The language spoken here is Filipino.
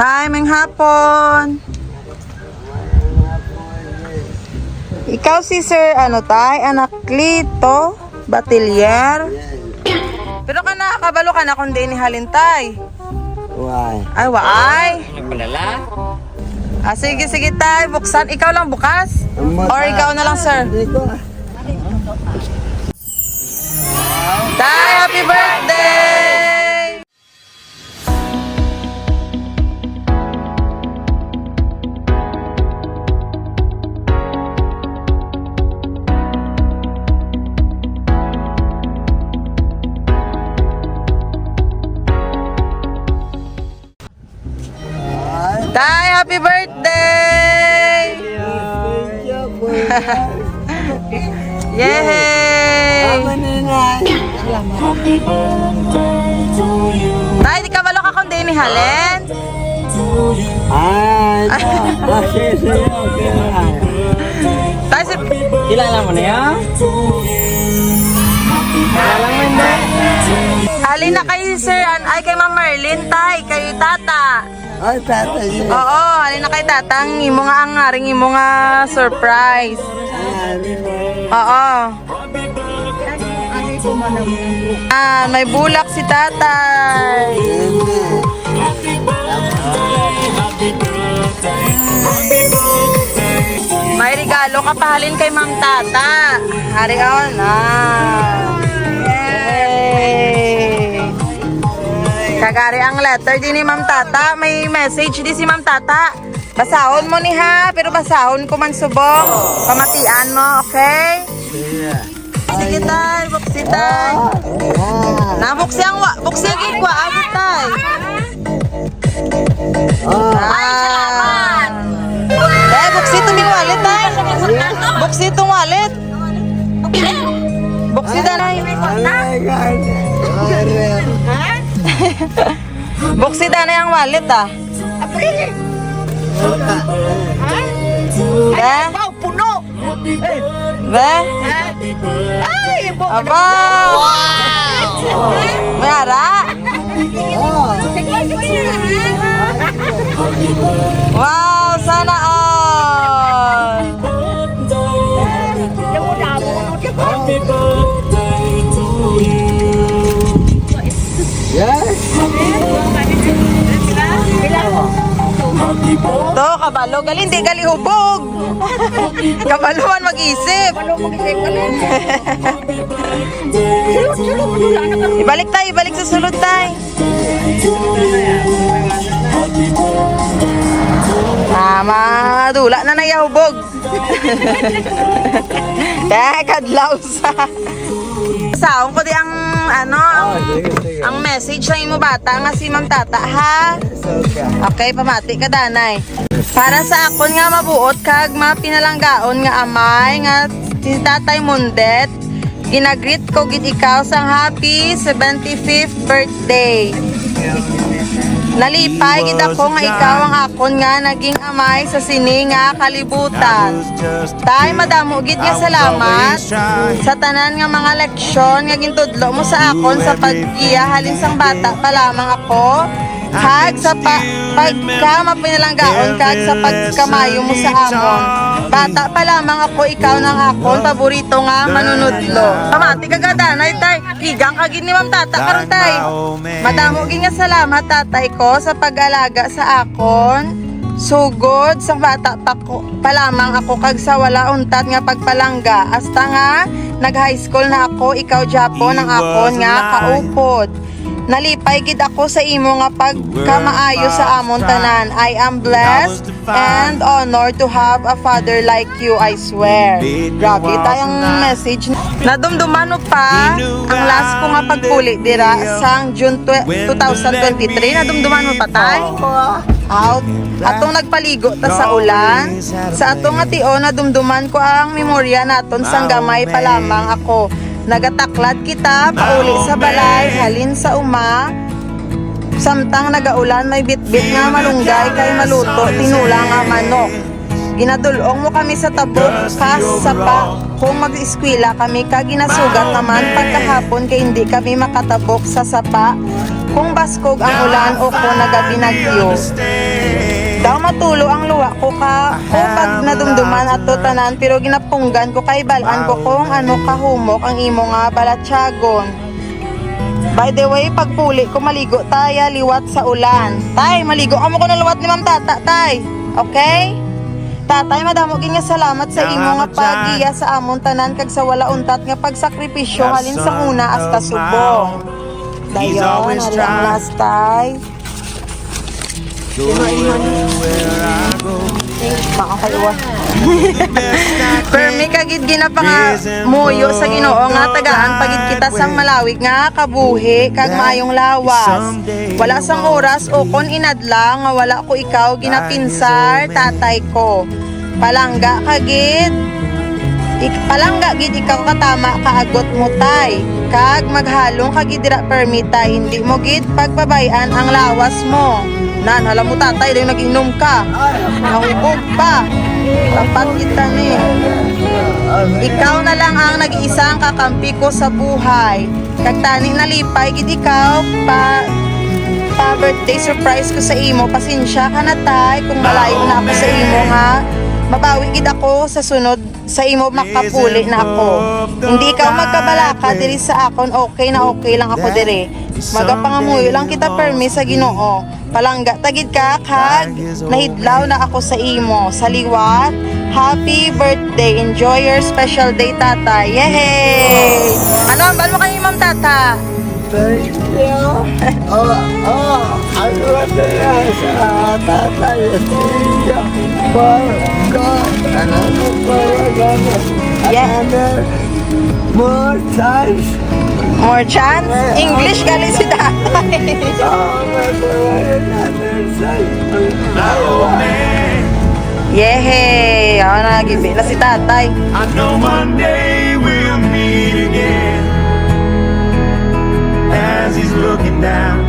Timing hapon. Ikaw si Sir, ano tay? Anaklito? Batilier? Pero ka na, kabalo ka na kung di ni Halintay. Why? Ay, waay. Nagpalala? Ah, sige, sige tay. Buksan. Ikaw lang bukas? Or ikaw na lang, sir? Tay, happy birthday! Tay, happy birthday! Yay! Tay, di ka kung di ni Halen? Ay. Tay, si... Kilala mo na yan? Kilala mo hindi? Halin na kayo, sir. Ay, kay Ma'am Merlin, tay. Kayo, tata. Ay, tatay niya. Oo, halin na kay tata. Ang imo nga ang aring imo nga surprise. Oo. Ah, may bulak si tatay. May regalo ka pahalin kay Ma'am Tata. Hari on. Ah. Kagari ang letter din ni Ma'am Tata. May message di si Ma'am Tata. Basahon mo ni ha, pero basahon ko man subong. Pamatian mo, okay? Sige tay, buksi tay. Na buksi ang wa, buksi ang ikwa, agit tay. Ay, salamat. Eh, buksi itong wallet tay. Buksi itong wallet. Buksi danay. Buksi Buksida na yung wallet ah. April! Ba? Ba? Puno! Ba? Wow! Sana kabalo, gali, hindi gali hubog. Kabaluan mag-isip. ibalik tayo, ibalik sa sulod tayo. Tama, dula na nayahubog. Kaya kadlaw sa... Saong ko di ang ano, ang, ang message sa imo bata nga si Ma'am Tata ha. Okay, pamati ka danay. Para sa akon nga mabuot kag mapinalanggaon nga amay nga si Tatay Mundet, ginagreet ko gid ikaw sang happy 75th birthday. Nalipay gid ako nga ikaw ang akon nga naging amay sa sini nga kalibutan. Tay madamo gid nga salamat sa tanan nga mga leksyon nga gintudlo mo sa akon sa paggiya halin sang bata pa lamang ako kag sa pa, pagka mapinalanggaon kag sa pagkamayo mo sa amon. Bata pa lamang ako ikaw nang akon paborito nga manunudlo. Pamati ka gadanay tay. Higang ka gid ni Ma'am Tata karon tay. Madamo gid nga salamat tatay ko sa pag-alaga sa akon. Sugod sa bata pa, ko, pa lamang ako kag sa wala untat nga pagpalangga. Hasta nga nag high school na ako, ikaw Japon ang akon nga kaupod. Nalipay gid ako sa imo nga pagkamaayo sa amon tanan. I am blessed and honored to have a father like you, I swear. Grabe tayong message. Nadumduman mo pa ang last ko nga pagpuli dira sang June twe- 2023. Nadumduman mo pa tay? Out. Atong nagpaligo ta sa ulan. Sa atong nga tio nadumduman ko ang memorya naton sang gamay pa lamang ako. Nagataklad kita pauli sa balay halin sa uma. Samtang nagaulan may bitbit nga malunggay kay maluto tinula nga manok. Ginadulong mo kami sa tabok kas sa pa. kung mag-eskwela kami ka ginasugat naman. pagkahapon kay hindi kami makatabok sa sapa. Kung baskog ang ulan o kung nagabinagyo. Matulo ang luwa ko ka ko pag nadumduman ato tanan pero ginapunggan ko kay balaan ko kung ano kahumok ang imo nga balatsagon. By the way, pagpuli ko maligo taya liwat sa ulan. Tay, maligo ka mo ko na liwat ni Ma'am Tata, tay. Okay? Tatay, madamo gid nga salamat sa imo nga pagiya sa amon tanan kag sa wala untat nga pagsakripisyo halin sa una hasta subong. Dayon, hali ang last tay. Makakaiwa. Permi kagid ginapanga muyo sa Ginoo nga tagaan pagid kita sang malawig nga kabuhi kag maayong lawas. Wala sang oras o kon inadla nga wala ko ikaw ginapinsar tatay ko. Palangga kagid palangga gid ikaw katama kaagot mo tay. Kag maghalong kagid dira permita hindi mo gid pagbabayan ang lawas mo. Nan, alam mo tatay, daw nag-inom ka. Nahubog pa. Tapat kita ni. Ikaw na lang ang nag-iisang kakampi ko sa buhay. Kag tani nalipay gid ikaw pa pa birthday surprise ko sa imo. Pasensya ka na tay kung malayo na ako sa imo ha. Mabawi gid ako sa sunod sa imo makapuli na ako. Hindi ikaw magkabalaka diri sa akon okay na okay lang ako diri. Magapangamuyo lang kita permi sa Ginoo. Palangga tagid ka kag nahidlaw na ako sa imo. Sa liwat, happy birthday. Enjoy your special day, tata. Yehey! Ano ang balo kayo, Ma'am Tata? Thank you. Oh, oh, ano na yan sa tatay siya. Pagka, More chance. More chance? More English galing si tatay. Yehey! Ako na nagibi na si tatay. I know one we'll meet again As he's looking down